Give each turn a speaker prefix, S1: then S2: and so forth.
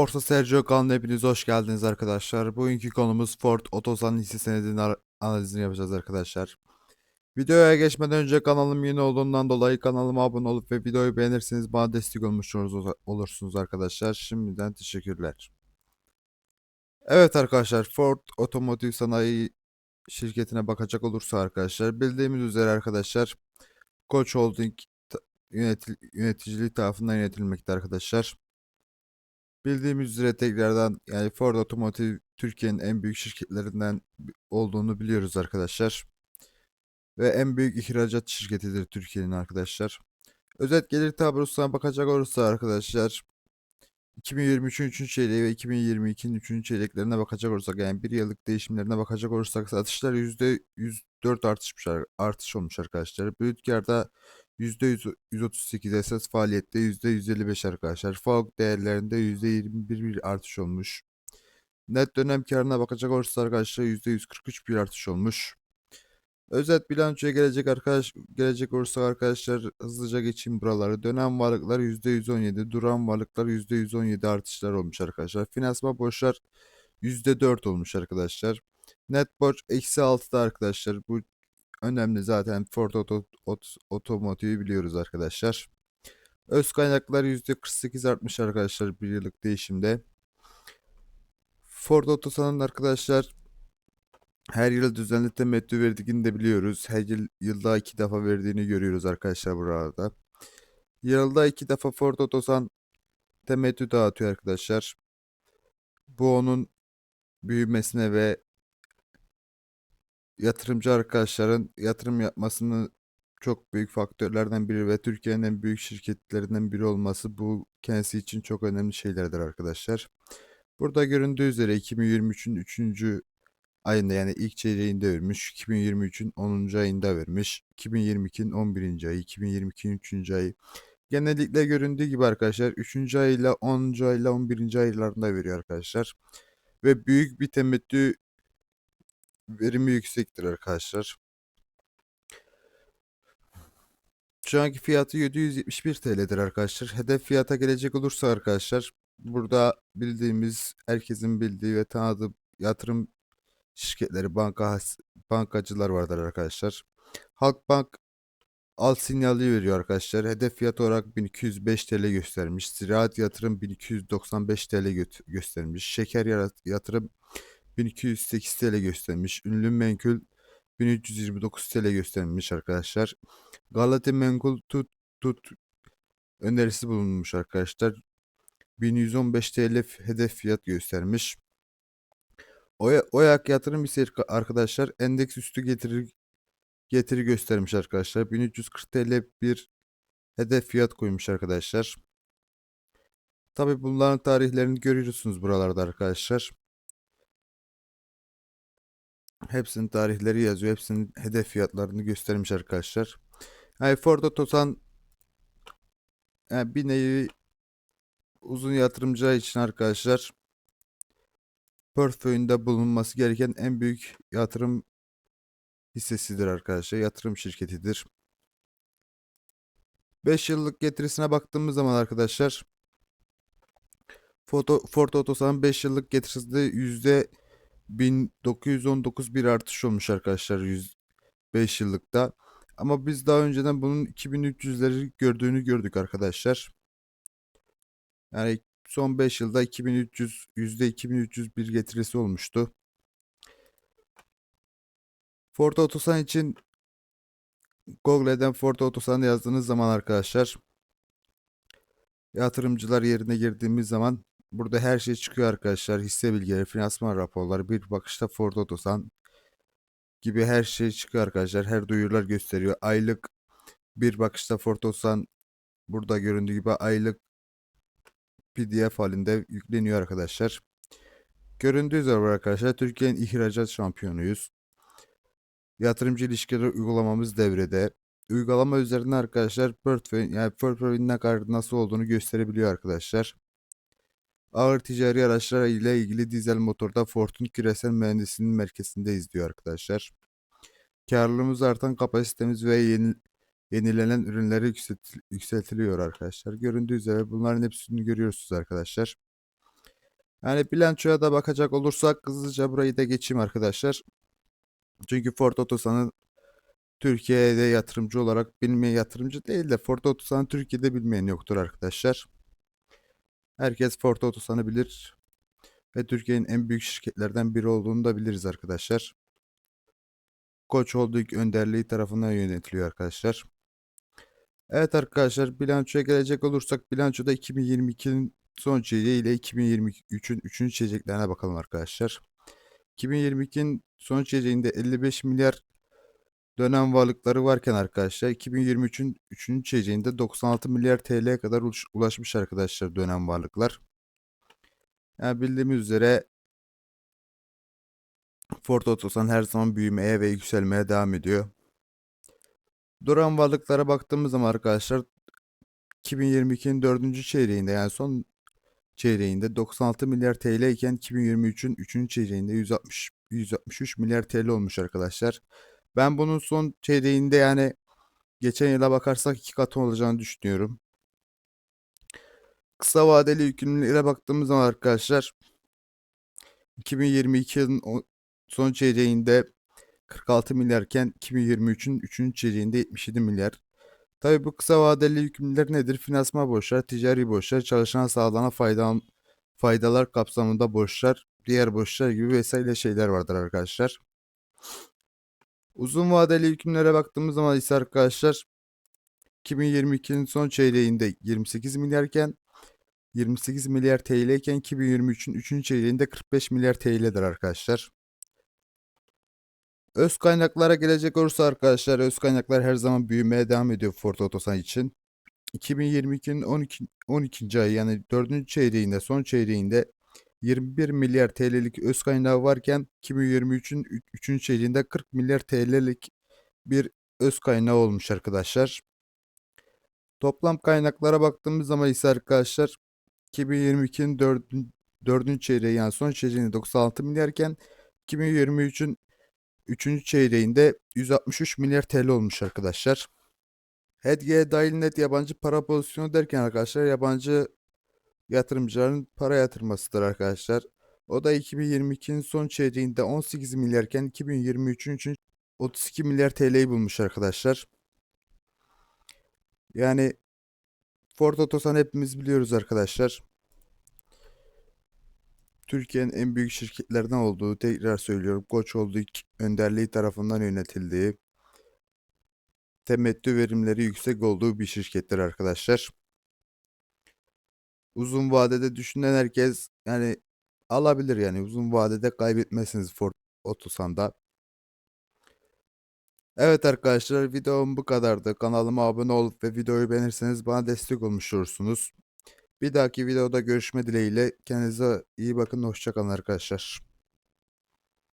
S1: Borsa Sergio kanalına hepiniz hoş geldiniz arkadaşlar. Bugünkü konumuz Ford Otosan hisse senedinin analizini yapacağız arkadaşlar. Videoya geçmeden önce kanalım yeni olduğundan dolayı kanalıma abone olup ve videoyu beğenirseniz bana destek olmuş olursunuz- arkadaşlar. Şimdiden teşekkürler. Evet arkadaşlar Ford Otomotiv Sanayi şirketine bakacak olursa arkadaşlar bildiğimiz üzere arkadaşlar Koç Holding yönetil- yöneticiliği tarafından yönetilmekte arkadaşlar. Bildiğimiz üzere tekrardan yani Ford Otomotiv Türkiye'nin en büyük şirketlerinden olduğunu biliyoruz arkadaşlar. Ve en büyük ihracat şirketidir Türkiye'nin arkadaşlar. Özet gelir tablosuna bakacak olursa arkadaşlar 2023'ün 3. çeyreği ve 2022'nin 3. çeyreklerine bakacak olursak yani bir yıllık değişimlerine bakacak olursak satışlar %104 artış, artış olmuş arkadaşlar. Brüt kârda %100 138 esas faaliyette %155 arkadaşlar. FAVÖK değerlerinde %21 bir artış olmuş. Net dönem karına bakacak olursak arkadaşlar %143 bir artış olmuş. Özet bilançoya gelecek arkadaş gelecek olursak arkadaşlar hızlıca geçeyim buraları. Dönem varlıklar %117, duran varlıklar %117 artışlar olmuş arkadaşlar. Finansman borçlar %4 olmuş arkadaşlar. Net borç eksi 6'da arkadaşlar. Bu önemli zaten Ford Auto, Ot- Otomotiv'i biliyoruz arkadaşlar. Öz kaynaklar %48 artmış arkadaşlar bir yıllık değişimde. Ford Otosan'ın arkadaşlar her yıl düzenli temettü verdiğini de biliyoruz. Her yıl yılda iki defa verdiğini görüyoruz arkadaşlar burada. Yılda iki defa Ford Otosan temettü dağıtıyor arkadaşlar. Bu onun büyümesine ve yatırımcı arkadaşların yatırım yapmasını çok büyük faktörlerden biri ve Türkiye'nin en büyük şirketlerinden biri olması bu kendisi için çok önemli şeylerdir arkadaşlar. Burada göründüğü üzere 2023'ün 3. ayında yani ilk çeyreğinde vermiş, 2023'ün 10. ayında vermiş, 2022'nin 11. ayı, 2022'nin 3. ayı. Genellikle göründüğü gibi arkadaşlar 3. ayıyla 10. ayıyla 11. aylarında veriyor arkadaşlar. Ve büyük bir temettü verimi yüksektir arkadaşlar. Şu anki fiyatı 771 TL'dir arkadaşlar. Hedef fiyata gelecek olursa arkadaşlar burada bildiğimiz herkesin bildiği ve tanıdığı yatırım şirketleri banka bankacılar vardır arkadaşlar. Halkbank al sinyali veriyor arkadaşlar. Hedef fiyat olarak 1205 TL göstermiş. Ziraat yatırım 1295 TL gö- göstermiş. Şeker yatırım 1208 TL göstermiş. Ünlü menkul 1329 TL göstermiş arkadaşlar. Galata menkul tut tut önerisi bulunmuş arkadaşlar. 1115 TL hedef fiyat göstermiş. Oya, Oyak yatırım ise arka- arkadaşlar endeks üstü getirir getiri göstermiş arkadaşlar. 1340 TL bir hedef fiyat koymuş arkadaşlar. Tabi bunların tarihlerini görüyorsunuz buralarda arkadaşlar. Hepsinin tarihleri yazıyor. Hepsinin hedef fiyatlarını göstermiş arkadaşlar. Yani Ford Otosan yani bir nevi uzun yatırımcılar için arkadaşlar portföyünde bulunması gereken en büyük yatırım hissesidir arkadaşlar. Yatırım şirketidir. 5 yıllık getirisine baktığımız zaman arkadaşlar Ford Otosan'ın 5 yıllık getirisinde 1919 bir artış olmuş arkadaşlar 100 5 yıllıkta. Ama biz daha önceden bunun 2300'leri gördüğünü gördük arkadaşlar. Yani son 5 yılda 2300 yüzde 2300 bir getirisi olmuştu. Ford Otosan için Google'den Ford Otosan yazdığınız zaman arkadaşlar yatırımcılar yerine girdiğimiz zaman burada her şey çıkıyor arkadaşlar. Hisse bilgileri, finansman raporları, bir bakışta Ford Otosan gibi her şey çıkıyor arkadaşlar. Her duyurular gösteriyor. Aylık bir bakışta Ford Otosan burada göründüğü gibi aylık PDF halinde yükleniyor arkadaşlar. Göründüğü üzere arkadaşlar Türkiye'nin ihracat şampiyonuyuz. Yatırımcı ilişkileri uygulamamız devrede. Uygulama üzerinden arkadaşlar portföy yani portföyün ne kadar nasıl olduğunu gösterebiliyor arkadaşlar. Ağır ticari araçlar ile ilgili dizel motorda Ford'un küresel mühendisliğinin merkezindeyiz diyor arkadaşlar. Karlılığımız artan kapasitemiz ve yeni, yenilenen ürünleri yükselt- yükseltiliyor arkadaşlar. Göründüğü üzere bunların hepsini görüyorsunuz arkadaşlar. Yani bilançoya da bakacak olursak hızlıca burayı da geçeyim arkadaşlar. Çünkü Ford Otosan'ın Türkiye'de yatırımcı olarak bilmeyen yatırımcı değil de Ford Otosan'ı Türkiye'de bilmeyen yoktur arkadaşlar. Herkes Ford Otosan'ı bilir ve Türkiye'nin en büyük şirketlerden biri olduğunu da biliriz arkadaşlar. Koç Holding önderliği tarafından yönetiliyor arkadaşlar. Evet arkadaşlar bilançoya gelecek olursak bilançoda 2022'nin son çeyreği ile 2023'ün 3. çeyreklerine bakalım arkadaşlar. 2022'nin son çeyreğinde 55 milyar dönem varlıkları varken arkadaşlar 2023'ün 3. çeyreğinde 96 milyar TL'ye kadar ulaş- ulaşmış arkadaşlar dönem varlıklar. Yani bildiğimiz üzere Ford Otosan her zaman büyümeye ve yükselmeye devam ediyor. Duran varlıklara baktığımız zaman arkadaşlar 2022'nin 4. çeyreğinde yani son çeyreğinde 96 milyar TL iken 2023'ün 3. çeyreğinde 160 163 milyar TL olmuş arkadaşlar. Ben bunun son çeyreğinde yani geçen yıla bakarsak iki katı olacağını düşünüyorum. Kısa vadeli yükümlülüğe baktığımız zaman arkadaşlar 2022 yılın o- son çeyreğinde 46 milyarken 2023'ün 3. çeyreğinde 77 milyar. Tabii bu kısa vadeli yükümlülükler nedir? Finansman borçlar, ticari borçlar, çalışana sağlanan fayda, faydalar kapsamında borçlar, diğer borçlar gibi vesaire şeyler vardır arkadaşlar. Uzun vadeli yükümlülere baktığımız zaman ise arkadaşlar 2022'nin son çeyreğinde 28 milyarken 28 milyar TL iken 2023'ün 3. çeyreğinde 45 milyar TL'dir arkadaşlar. Öz kaynaklara gelecek olursa arkadaşlar öz kaynaklar her zaman büyümeye devam ediyor Ford Otosan için. 2022'nin 12. 12. ayı yani 4. çeyreğinde son çeyreğinde 21 milyar TL'lik öz kaynağı varken 2023'ün 3. çeyreğinde 40 milyar TL'lik bir öz kaynağı olmuş arkadaşlar. Toplam kaynaklara baktığımız zaman ise arkadaşlar 2022'nin 4. 4. çeyreği yani son çeyreğinde 96 milyarken 2023'ün 3. çeyreğinde 163 milyar TL olmuş arkadaşlar. HEDG'ye dahil net yabancı para pozisyonu derken arkadaşlar yabancı yatırımcıların para yatırmasıdır arkadaşlar. O da 2022'nin son çeyreğinde 18 milyarken 2023'ün için 32 milyar TL'yi bulmuş arkadaşlar. Yani Ford Otosan hepimiz biliyoruz arkadaşlar. Türkiye'nin en büyük şirketlerden olduğu tekrar söylüyorum. Koç Holding önderliği tarafından yönetildiği temettü verimleri yüksek olduğu bir şirkettir arkadaşlar. Uzun vadede düşünen herkes yani alabilir yani uzun vadede kaybetmezsiniz Ford Otosan'da. Evet arkadaşlar videom bu kadardı. Kanalıma abone olup ve videoyu beğenirseniz bana destek olmuş olursunuz. Bir dahaki videoda görüşme dileğiyle kendinize iyi bakın. Hoşçakalın arkadaşlar.